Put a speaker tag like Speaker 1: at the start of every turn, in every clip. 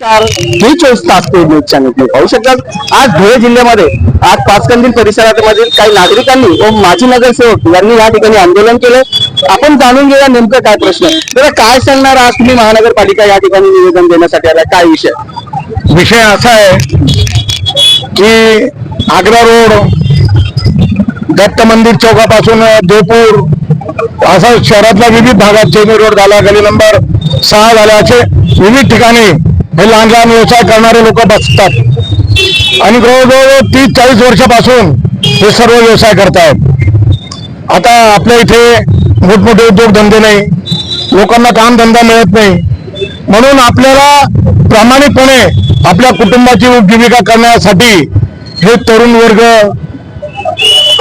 Speaker 1: मी चोवीस तास ते न्यूज चॅनल तुम्ही पाहू शकतात. आज धुळे जिल्ह्यामध्ये आज पाचकंदील परिसरामधील काही नागरिकांनी व माजी नगरसेवक यांनी या ठिकाणी आंदोलन केलं. आपण जाणून घेऊया नेमकं काय प्रश्न आहे. तर काय सांगणार आज तुम्ही महानगरपालिका या ठिकाणी निवेदन देण्यासाठी आला? काय विषय?
Speaker 2: विषय असा आहे की आग्रा रोड दत्त मंदिर चौकापासून देवपूर असा शहरातल्या विविध भागात जेमी रोड झाला गली नंबर सहा झाला असे विविध ठिकाणी हे लहान लहान व्यवसाय करणारे लोक बसतात. आणि जवळजवळ तीस चाळीस वर्षापासून हे सर्व व्यवसाय करतायत. आता आपल्या इथे मोठमोठे उद्योगधंदे नाही. लोकांना कामधंदा मिळत नाही. म्हणून आपल्याला प्रामाणिकपणे आपल्या कुटुंबाची उपजीविका करण्यासाठी हे तरुण वर्ग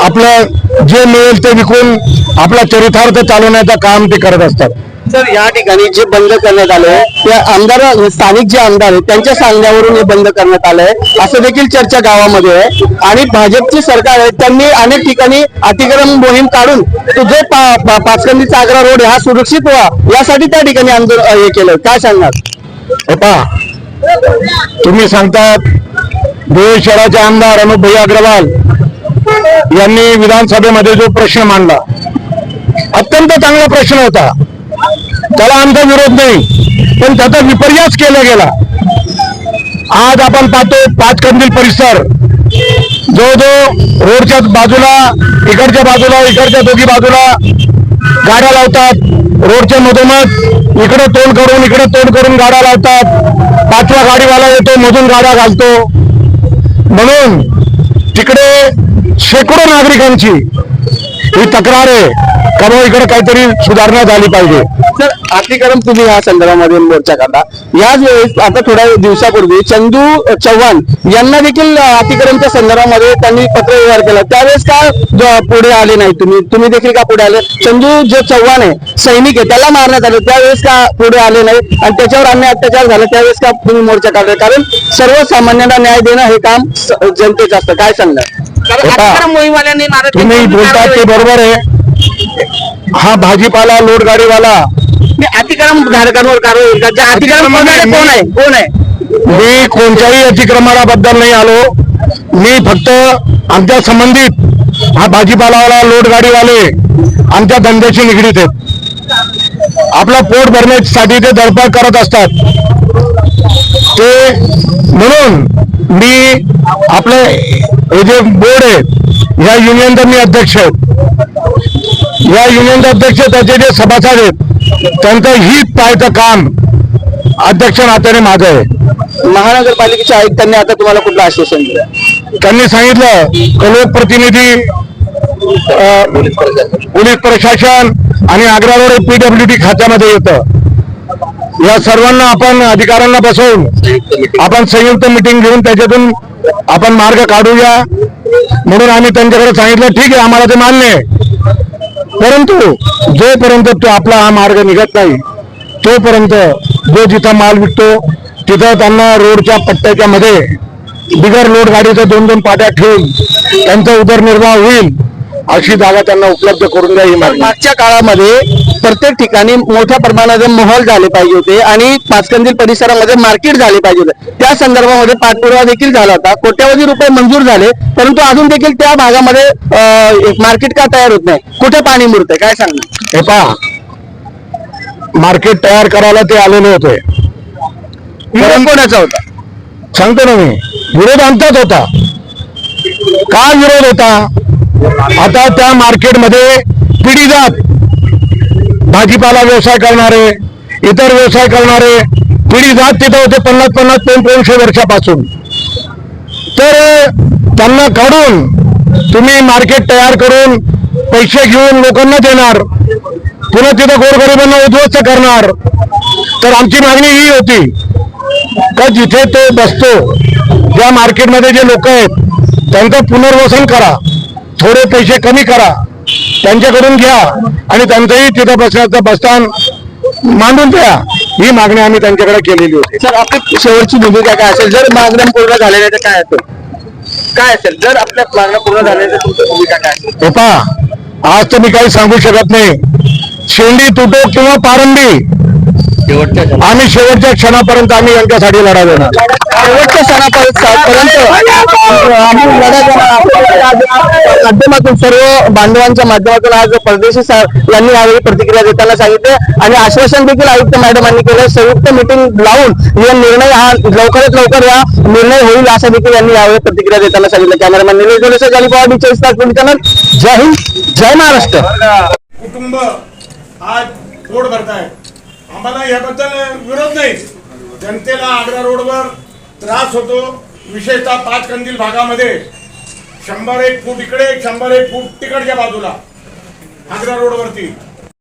Speaker 2: आपलं जे मिळेल ते विकून आपला चरितार्थ चालवण्याचं काम ते करत असतात.
Speaker 1: सर या ठिकाणी जे बंद करण्यात आले त्या आमदार स्थानिक जे आमदार आहेत त्यांच्या सांगण्यावरून हे बंद करण्यात आलंय. असं देखील चर्चा गावामध्ये आहे. आणि भाजपची सरकार आहे त्यांनी अनेक ठिकाणी अतिक्रम मोहीम काढून तो जो पाचकंदीचा आग्रा रोड आहे हा सुरक्षित व्हा. यासाठी त्या ठिकाणी आंदोलन हे केलं काय सांगणार?
Speaker 2: हे पहा तुम्ही सांगतात धुळे शहराचे आमदार अनुप अग्रवाल यांनी विधानसभेमध्ये जो प्रश्न मांडला अत्यंत चांगला प्रश्न होता. त्याला आमचा विरोध नाही. पण त्याचा विपर्यास केला गेला. आज आपण पाहतो पाच कंदील परिसर. जवळजवळ रोडच्या बाजूला इकडच्या बाजूला इकडच्या दोघी बाजूला गाड्या लावतात. रोडच्या मधोमध इकडे तोंड करून इकडे तोंड करून गाड्या लावतात. पाचवा गाडीवाला येतो मधून गाड्या घालतो. म्हणून तिकडे शेकडो नागरिकांची ही तक्रार आहे. बुवा इकडे काहीतरी सुधारणा झाली पाहिजे?
Speaker 1: सर अतिक्रम तुम्ही या संदर्भामध्ये मोर्चा काढला. याच वेळेस आता थोड्या दिवसापूर्वी चंदू चव्हाण यांना देखील अतिक्रमच्या संदर्भामध्ये त्यांनी पत्र व्यवहार केला. त्यावेळेस का ज- पुढे आले नाही तुम्ही? तुम्ही देखील का पुढे आले? चंदू जे चव्हाण आहे सैनिक आहे त्याला मारण्यात आलं. त्यावेळेस का पुढे आले नाही? आणि त्याच्यावर अन्याय अत्याचार झाला त्यावेळेस का तुम्ही मोर्चा काढला? कारण सर्वसामान्यांना न्याय देणं हे काम जनतेचं असतं. काय सांगणार?
Speaker 2: तुम्ही बोलतात ते बरोबर आहे. हा भाजीपाला लोड गाडीवाला
Speaker 1: अतिक्रम धारकांवर कारवाई होईल का? जे अतिक्रम करणारे कोण आहे? कोण आहे?
Speaker 2: मी कोणत्याही अतिक्रमणाबद्दल नाही आलो. मी फक्त आमच्या संबंधित हा भाजीपालावाला लोड गाडीवाले आमच्या धंद्याशी निगडीत आहेत. आपला पोट भरण्यासाठी ते धडपड करत असतात. ते म्हणून मी आपले हे जे बोर्ड आहे या युनियनचा मी अध्यक्ष आहे. या युनियनचे अध्यक्ष त्याचे जे सभासद आहेत त्यांचं हित पाहायचं काम अध्यक्ष नात्याने माझं आहे.
Speaker 1: महानगरपालिकेच्या आयुक्तांनी आता तुम्हाला कुठलं आश्वासन दिलं?
Speaker 2: त्यांनी सांगितलं की लोकप्रतिनिधी पोलीस प्रशासन आणि अग्रा रोड पीडब्ल्यू डी खात्यामध्ये येतं. या सर्वांना आपण अधिकाऱ्यांना बसवून आपण संयुक्त मिटिंग घेऊन त्याच्यातून आपण मार्ग काढूया. म्हणून आम्ही त्यांच्याकडे सांगितलं ठीक आहे आम्हाला ते मान्य आहे. परंतु जोपर्यंत तो आपला हा मार्ग निघत नाही तोपर्यंत जो जिथं माल विकतो तिथं त्यांना रोडच्या पट्ट्याच्या मध्ये बिगर लोड गाडीचं दोन दोन पाट्या ठेवून त्यांचा उदरनिर्वाह होईल. अशी जागा त्यांना उपलब्ध करून द्या ही मागणी.
Speaker 1: मागच्या काळामध्ये प्रत्येक ठिकाणी मोठ्या प्रमाणात मोहल झाले पाहिजे होते आणि पाचकंदील परिसरामध्ये मार्केट झाले पाहिजे होते. त्या संदर्भामध्ये पाठपुरावा देखील झाला होता. कोट्यावधी रुपये मंजूर झाले परंतु अजून देखील त्या भागामध्ये मार्केट का तयार होत नाही? कुठे पाणी मुरतंय? काय सांगणार?
Speaker 2: हे पहा. मार्केट तयार करायला ते आलेले होते
Speaker 1: विरोध कोणाचा होता?
Speaker 2: सांगतो ना मी. विरोध आमचाच होता. का विरोध होता? आता त्या मार्केटमध्ये पिढी जात भाजीपाला व्यवसाय करणारे इतर व्यवसाय करणारे पिढी जात तिथं होते पन्नास पन्नास दोन दोनशे वर्षापासून. तर त्यांना काढून तुम्ही मार्केट तयार करून पैसे घेऊन लोकांना देणार पुन्हा तिथं गोरगरिबांना उद्ध्वस्त करणार. तर आमची मागणी ही होती का जिथे तो बसतो ज्या मार्केटमध्ये जे लोक आहेत त्यांचं पुनर्वसन करा. थोडे पैसे कमी करा. त्यांच्याकडून घ्या आणि त्यांचंही तिथं बसण्याचं बसस्थान मांडून द्या ही मागणी आम्ही त्यांच्याकडे केलेली होती.
Speaker 1: सर आपली शेवटची भूमिका काय असेल? जर मागण्या पूर्ण झालेल्या तर काय असेल? काय असेल? जर आपल्या मागण्या पूर्ण झाल्या तर तुमची भूमिका काय असेल?
Speaker 2: हे पहा आज तर मी काही सांगू शकत नाही. शेंडी तुटो किंवा पारंबी
Speaker 3: आम्ही शेवटच्या क्षणापर्यंत आम्ही यांच्यासाठी लढा देणार
Speaker 1: शेवटच्या क्षणापर्यंत आम्ही लढा देणार. माध्यमातून सर्व बांधवांच्या माध्यमातून आज परदेशी यांनी यावेळी प्रतिक्रिया देताना सांगितले आणि आश्वासन देखील आयुक्त मॅडमांनी केलं. संयुक्त मिटिंग लावून या निर्णय हा लवकरात लवकर या निर्णय होईल असं देखील यांनी यावेळी प्रतिक्रिया देताना सांगितलं. कॅमेरामॅन निलेश जोलेसे जाली पवार चोवीस तास जय हिंद जय महाराष्ट्र.
Speaker 2: कुटुंब आज पोट भरताय. आम्हाला याबद्दल विरोध नाही. जनतेला आग्रा रोडवर त्रास होतो विशेषतः पाच कंदील भागामध्ये. शंभर एक फूट इकडे शंभर एक फूट तिकडच्या बाजूला. आग्रा रोडवरती.